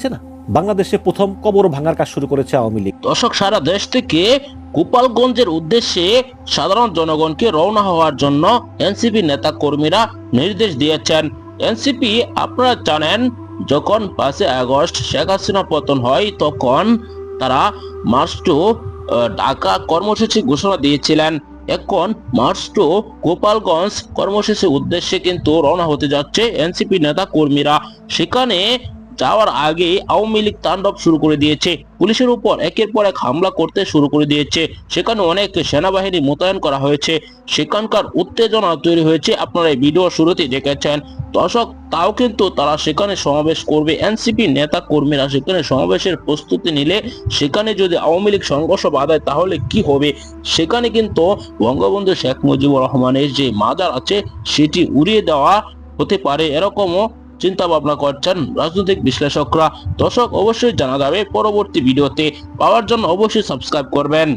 হচ্ছে না। বাংলাদেশে প্রথম কবর ভাঙার কাজ শুরু করেছে আওয়ামী লীগ। দর্শক, সারা দেশ থেকে গোপালগঞ্জের উদ্দেশ্যে সাধারণ জনগণকে রওনা হওয়ার জন্য এনসিপি নেতা কর্মীরা নির্দেশ দিয়েছেন। এনসিপি, আপনারা জানেন, যখন পাঁচই আগস্ট শেখ হাসিনা পতন হয়, তখন তারা মার্চ টু ঢাকা কর্মসূচি ঘোষণা দিয়েছিলেন। এখন মার্চ টু, গোপালগঞ্জ কর্মসূচির উদ্দেশ্যে কিন্তু রওনা হতে যাচ্ছে এনসিপি নেতা কর্মীরা সেখানে যাওয়ার আগে আওয়ামী লীগ তাণ্ডব শুরু করে দিয়েছে। পুলিশের উপর একের পর এক হামলা করতে শুরু করে দিয়েছে। সেখানে অনেক সেনাবাহিনী মোতায়েন করা হয়েছে। সেখানকার উত্তেজনা তৈরি হয়েছে। আপনারা এই ভিডিও শুরুতে দেখেছেন। দর্শক, তাও কিন্তু তারা সেখানে সমাবেশ করবে। এনসিপি নেতা কর্মীরা সেখানে সমাবেশের প্রস্তুতি নিলে সেখানে যদি আওয়ামী লীগ সংঘর্ষ বাধায় তাহলে কি হবে? সেখানে কিন্তু বঙ্গবন্ধু শেখ মুজিবুর রহমানের যে মাজার আছে, সেটি উড়িয়ে দেওয়া হতে পারে। এরকমও চিন্তা ভাবনা করছেন রাজনৈতিক বিশ্লেষকরা। দর্শক, অবশ্যই জানা যাবে, পরবর্তী ভিডিওতে পাওয়ার জন্য অবশ্যই সাবস্ক্রাইব করবেন।